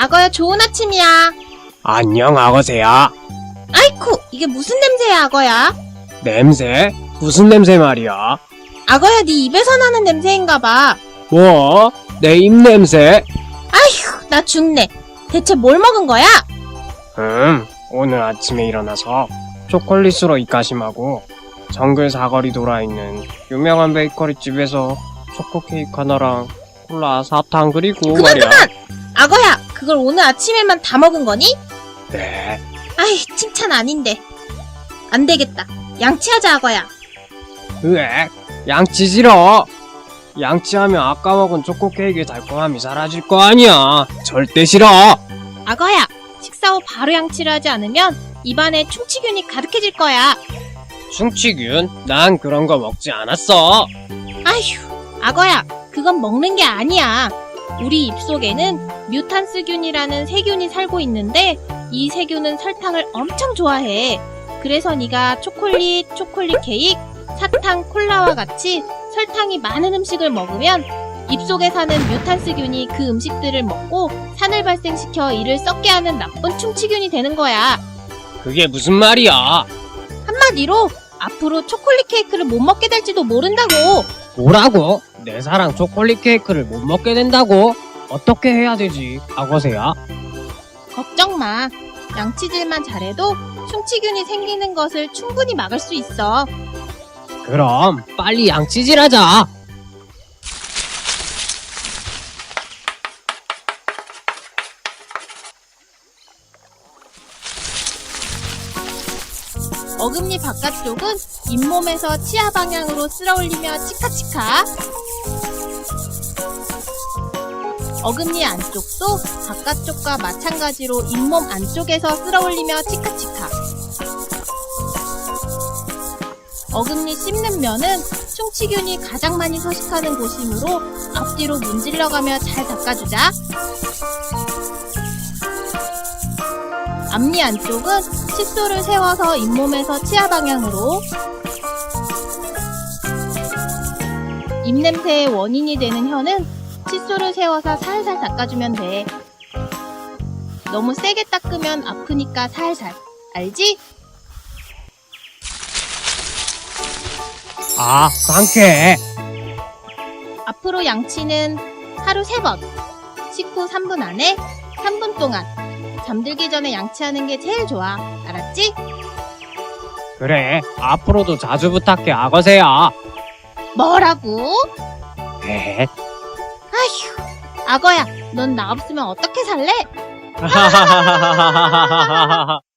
악어야 좋은 아침이야. 안녕, 악어새야. 아이쿠, 이게 무슨 냄새야, 악어야? 냄새? 무슨 냄새 말이야? 악어야, 네 입에서 나는 냄새인가 봐. 뭐? 내 입냄새? 아휴, 나 죽네. 대체 뭘 먹은 거야? 음, 오늘 아침에 일어나서 초콜릿으로 입가심하고 정글 사거리 돌아있는 유명한 베이커리 집에서 초코 케이크 하나랑 콜라 사탕 그리고 그만, 말이야. 그만! 그걸 오늘 아침에만 다 먹은 거니? 네. 아이, 칭찬 아닌데. 안 되겠다. 양치하자, 악어야. 으액, 양치 싫어. 양치하면 아까 먹은 초코 케이크의 달콤함이 사라질 거 아니야. 절대 싫어. 악어야, 식사 후 바로 양치를 하지 않으면 입안에 충치균이 가득해질 거야. 충치균? 난 그런 거 먹지 않았어. 아휴, 악어야, 그건 먹는 게 아니야. 우리 입속에는 뮤탄스균이라는 세균이 살고 있는데 이 세균은 설탕을 엄청 좋아해. 그래서 네가 초콜릿, 초콜릿 케이크, 사탕, 콜라와 같이 설탕이 많은 음식을 먹으면 입속에 사는 뮤탄스균이 그 음식들을 먹고 산을 발생시켜 이를 썩게 하는 나쁜 충치균이 되는 거야. 그게 무슨 말이야? 한마디로 앞으로 초콜릿 케이크를 못 먹게 될지도 모른다고. 뭐라고? 내 사랑 초콜릿 케이크를 못 먹게 된다고? 어떻게 해야 되지, 악어새야? 걱정 마. 양치질만 잘해도 충치균이 생기는 것을 충분히 막을 수 있어. 그럼 빨리 양치질하자. 어금니 바깥쪽은 잇몸에서 치아 방향으로 쓸어 올리며 치카치카. 어금니 안쪽도 바깥쪽과 마찬가지로 잇몸 안쪽에서 쓸어 올리며 치카치카. 어금니 씹는 면은 충치균이 가장 많이 서식하는 곳이므로 앞뒤로 문질러가며 잘 닦아주자. 앞니 안쪽은 칫솔을 세워서 잇몸에서 치아 방향으로 입냄새의 원인이 되는 혀는 칫솔을 세워서 살살 닦아주면 돼. 너무 세게 닦으면 아프니까 살살. 알지? 아, 상쾌해. 앞으로 양치는 하루 3번. 식후 3분 안에 3분 동안. 잠들기 전에 양치하는 게 제일 좋아. 알았지? 그래, 앞으로도 자주 부탁해, 악어새야. 뭐라고? 네. 아휴, 악어야, 넌 나 없으면 어떻게 살래?